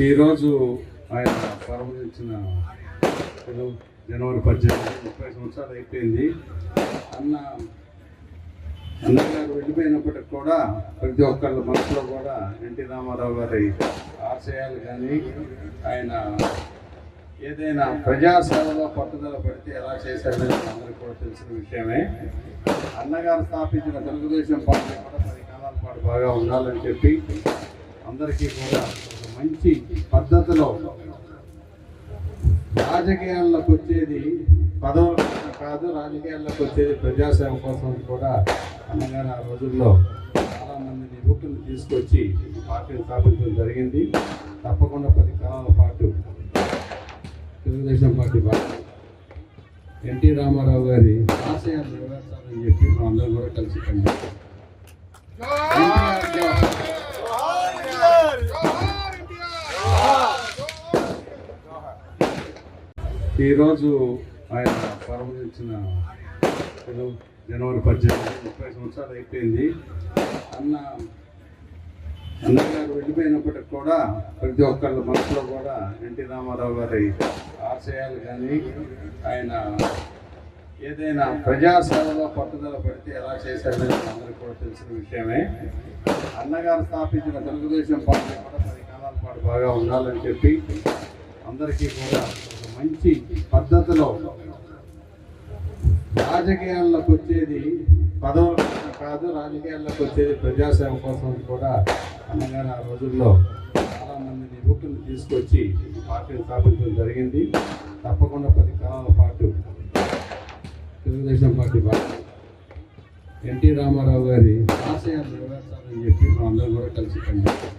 ఈరోజు ఆయన ప్రారంభించిన జనవరి పద్దెనిమిది ముప్పై సంవత్సరాలు అయిపోయింది. అన్న అన్నగారు వెళ్ళిపోయినప్పటికి కూడా ప్రతి ఒక్కళ్ళ మనసులో కూడా ఎన్టీ రామారావు గారి ఆశయాలు కానీ ఆయన ఏదైనా ప్రజాసేవలో పట్టుదల పెడితే ఎలా చేశారనేది అందరికీ కూడా తెలిసిన విషయమే. అన్నగారు స్థాపించిన తెలుగుదేశం పార్టీ కూడా పది కాలాల పాటు బాగా ఉండాలని చెప్పి అందరికీ కూడా మంచి పద్ధతిలో రాజకీయాల్లోకి వచ్చేది పదవుల కోసం కాదు రాజకీయాల్లోకి వచ్చేది ప్రజాసేవ కోసం కూడా అన్నగారు ఆ రోజుల్లో చాలామంది నిపుణులు తీసుకొచ్చి పార్టీని స్థాపించడం జరిగింది. తప్పకుండా పది కాలాల పాటు Telugu Desam party party N T Rama Rao గారి ఆశయాలు నెరవేర్చాలని చెప్పి మనం అందరం కూడా కలిసి పనిచేస్తాం ఈరోజు ఆయన పరమరించిన జనవరి పద్దెనిమిది ముప్పై సంవత్సరాలు అయిపోయింది. అన్న అన్నగారు వెళ్ళిపోయినప్పటికి కూడా ప్రతి ఒక్కళ్ళ మనసులో కూడా ఎన్టీ రామారావు గారి ఆశయాలు కానీ ఆయన ఏదైనా ప్రజాసేవలో పట్టుదల పెడితే ఎలా చేశారనేది అందరికీ కూడా తెలిసిన విషయమే. అన్నగారు స్థాపించిన తెలుగుదేశం పార్టీ కూడా పది కాలాల పాటు బాగా ఉండాలని చెప్పి అందరికీ కూడా మంచి పద్ధతిలో రాజకీయాల్లోకి వచ్చేది పదవుల కోసం కాదు రాజకీయాల్లోకి వచ్చేది ప్రజాసేవ కోసం కూడా అన్నగారు ఆ రోజుల్లో చాలామంది నిపుణులు తీసుకొచ్చి పార్టీని స్థాపించడం జరిగింది. తప్పకుండా పది కాలాల పాటు Telugu Desam party party N T Rama Rao గారి ఆశయాలు నెరవేర్చాలని చెప్పి మనం అందరం కూడా కలిసి పనిచేస్తాం.